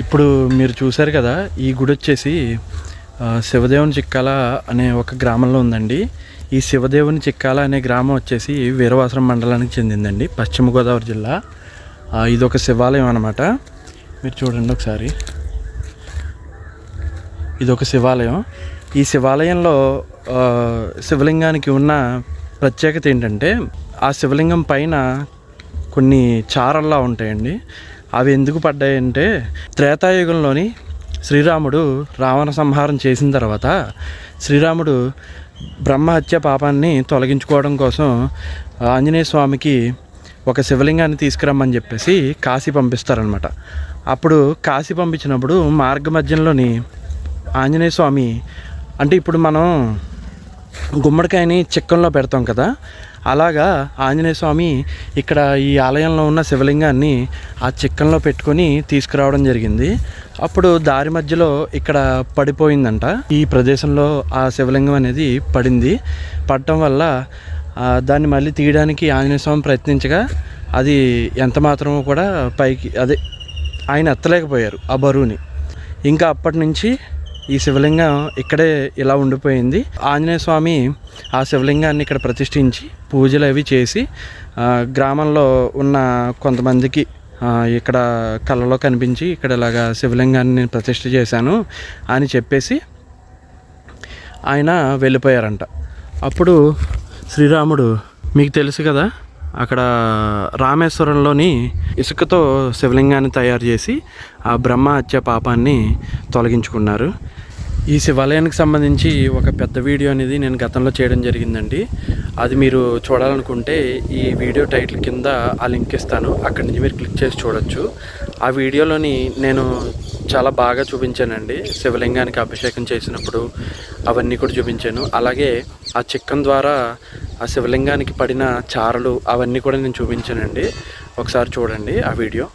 ఇప్పుడు మీరు చూశారు కదా ఈ గుడి వచ్చేసి శివదేవుని చిక్కాల అనే ఒక గ్రామంలో ఉందండి. ఈ శివదేవుని చిక్కాల అనే గ్రామం వచ్చేసి వీరవాసరం మండలానికి చెందిందండి పశ్చిమ గోదావరి జిల్లా. ఇది ఒక శివాలయం అనమాట మీరు చూడండి ఒకసారి. ఇది ఒక శివాలయం. ఈ శివాలయంలో శివలింగానికి ఉన్న ప్రత్యేకత ఏంటంటే ఆ శివలింగం పైన కొన్ని చారల్లా ఉంటాయండి. అవి ఎందుకు పడ్డాయంటే త్రేతాయుగంలోని శ్రీరాముడు రావణ సంహారం చేసిన తర్వాత శ్రీరాముడు బ్రహ్మహత్య పాపాన్ని తొలగించుకోవడం కోసం ఆంజనేయ స్వామికి ఒక శివలింగాన్ని తీసుకురమ్మని చెప్పేసి కాశీ పంపిస్తారనమాట అప్పుడు కాశీ పంపించినప్పుడు మార్గ మధ్యంలోని ఆంజనేయ స్వామి అంటే ఇప్పుడు మనం గుమ్మడికాయని చిక్కంలో పెడతాం కదా అలాగా ఆంజనేయ స్వామి ఇక్కడ ఈ ఆలయంలో ఉన్న శివలింగాన్ని ఆ చిక్కంలో పెట్టుకొని తీసుకురావడం జరిగింది. అప్పుడు దారి మధ్యలో ఇక్కడ పడిపోయిందంట. ఈ ప్రదేశంలో ఆ శివలింగం అనేది పడింది. పడటం వల్ల దాన్ని మళ్ళీ తీయడానికి ఆంజనేయ స్వామి ప్రయత్నించగా అది ఎంత మాత్రమో కూడా పైకి అదే ఆయన ఎత్తలేకపోయారు ఆ బరువుని. ఇంకా అప్పటి నుంచి ఈ శివలింగం ఇక్కడే ఇలా ఉండిపోయింది. ఆంజనేయ స్వామి ఆ శివలింగాన్ని ఇక్కడ ప్రతిష్ఠించి పూజలు అవి చేసి గ్రామంలో ఉన్న కొంతమందికి ఇక్కడ కళ్ళలో కనిపించి ఇక్కడ ఇలాగా శివలింగాన్ని నేను ప్రతిష్ఠ చేశాను అని చెప్పేసి ఆయన వెళ్ళిపోయారంట. అప్పుడు శ్రీరాముడు మీకు తెలుసు కదా అక్కడ రామేశ్వరంలోని ఇసుకతో శివలింగాన్ని తయారు చేసి ఆ బ్రహ్మ హత్య పాపాన్ని తొలగించుకున్నారు. ఈ శివాలయానికి సంబంధించి ఒక పెద్ద వీడియో అనేది నేను గతంలో చేయడం జరిగిందండి. అది మీరు చూడాలనుకుంటే ఈ వీడియో టైటిల్ కింద ఆ లింక్ ఇస్తాను. అక్కడి నుంచి మీరు క్లిక్ చేసి చూడొచ్చు. ఆ వీడియోలోని నేను చాలా బాగా చూపించానండి. శివలింగానికి అభిషేకం చేసినప్పుడు అవన్నీ కూడా చూపించాను. అలాగే ఆ చిక్కం ద్వారా ఆ శివలింగానికి పడిన చారలు అవన్నీ కూడా నేను చూపించానండి. ఒకసారి చూడండి ఆ వీడియో.